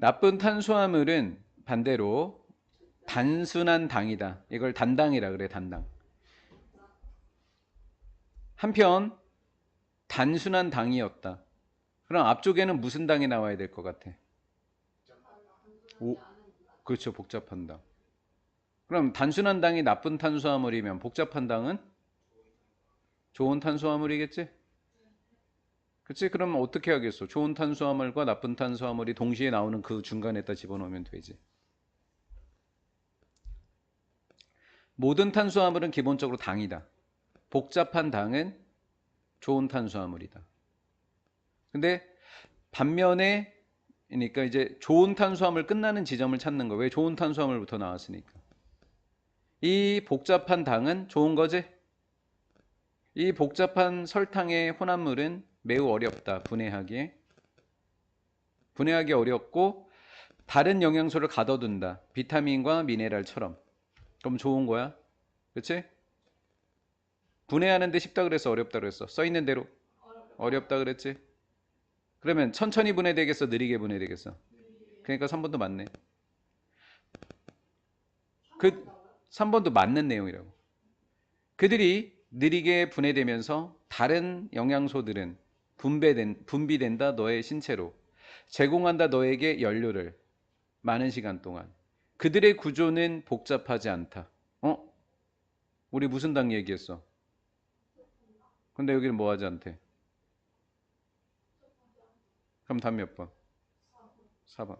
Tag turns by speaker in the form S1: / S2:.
S1: 나쁜 탄수화물은 반대로 단순한 당이다. 이걸 단당이라 그래, 단당. 한편 단순한 당이었다. 그럼 앞쪽에는 무슨 당이 나와야 될 것 같아? 오, 그렇죠. 복잡한 당. 그럼 단순한 당이 나쁜 탄수화물이면 복잡한 당은 좋은 탄수화물이겠지? 그치? 그럼 어떻게 하겠어? 좋은 탄수화물과 나쁜 탄수화물이 동시에 나오는 그 중간에다 집어넣으면 되지. 모든 탄수화물은 기본적으로 당이다. 복잡한 당은 좋은 탄수화물이다. 근데 반면에 그러니까 이제 좋은 탄수화물 끝나는 지점을 찾는 거. 왜 좋은 탄수화물부터 나왔으니까. 이 복잡한 당은 좋은 거지? 이 복잡한 설탕의 혼합물은 매우 어렵다. 분해하기에. 분해하기 어렵고 다른 영양소를 가둬둔다. 비타민과 미네랄처럼. 그럼 좋은 거야. 그치? 분해하는데 쉽다 그랬어? 어렵다 그랬어? 써 있는 대로 어렵다 그랬지? 그러면 천천히 분해되겠어? 느리게 분해되겠어? 그러니까 3번도 맞네. 그 3번도 맞는 내용이라고. 그들이 느리게 분해되면서 다른 영양소들은 분배된, 분비된다 너의 신체로 제공한다 너에게 연료를 많은 시간 동안 그들의 구조는 복잡하지 않다. 어? 우리 무슨 당 얘기했어? 근데 여기는 뭐 하지 않대? 그럼 답 몇 번? 4번.